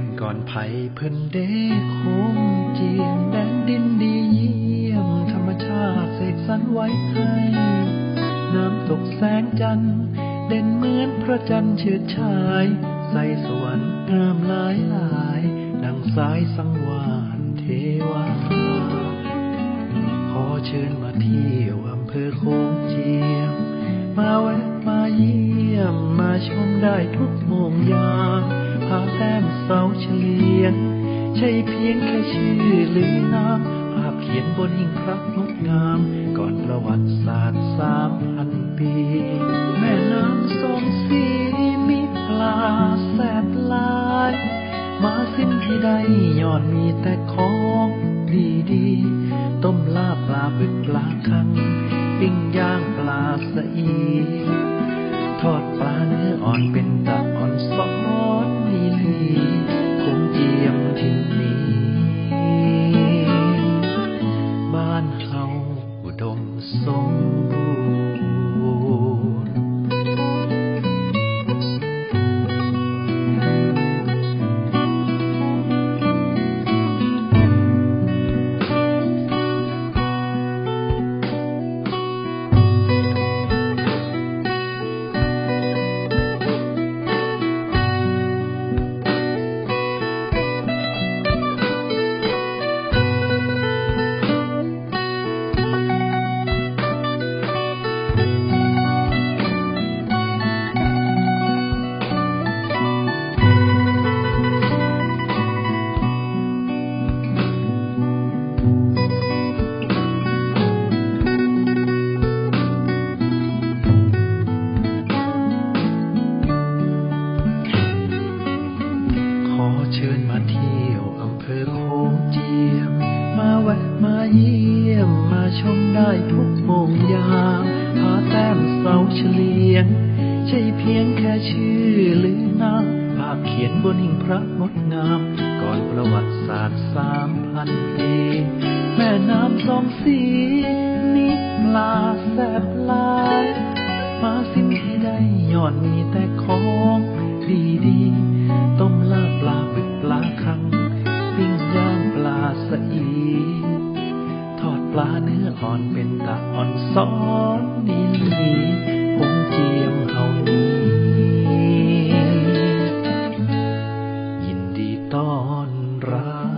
นก่อนไผ่เพิ่นเด้โคงเจียมแดนดินดีเยี่ยม ธรรมชาติเสกสรรไว้ให้ น้ำตกแสงจันทร์เด่นเหมือนพระจันทร์เฉิดฉาย ใสสวรรค์งามหลายหลาย ดังสายสังวานเทวา ขอเชิญมาเที่ยวอำเภอโคงเจียม มาแวะมาเยี่ยม มาชมได้ทุกโมงยาม ผาแต้มเสาเฉลียง ใช่เพียงแค่ชื่อหรือนามภาพเขียนบนหิ้งพระงดงาม ก่อนประวัติศาสตร์สามพันปี แม่น้ำสองสีมีปลาแสบลาย มาสิ้นที่ใดย้อนมีแต่ของดีดีๆต้มลาปลาบึกปลาคัง ปิ้งย่างปลาสะอี ทอดปลาเนื้ออ่อนเป็นตะอ่อนซอ นลีลีคงเจียมทินนี้ บ้านเฮาอุดมสม ชิญมาเที่ยวอำเภอโขงเจียม มาแวะมาเยี่ยมมาชมได้ทุกโมงยามผาแต้มเสาเฉลียง ใช่เพียงแค่ชื่อหรือนาภาพเขียนบนหิ้งพระงดงาม ก่อนประวัติศาสตร์สามพันปี แม่น้ำสองสีนิปลาแสบลาย มาสิ้นที่ใดย้อนมีแต่ของดีดี ลาเนื้ออ่อนเป็นตาอ่อนซ้อนดีผงเจียมเฮานี้ยินดีต้อนรับ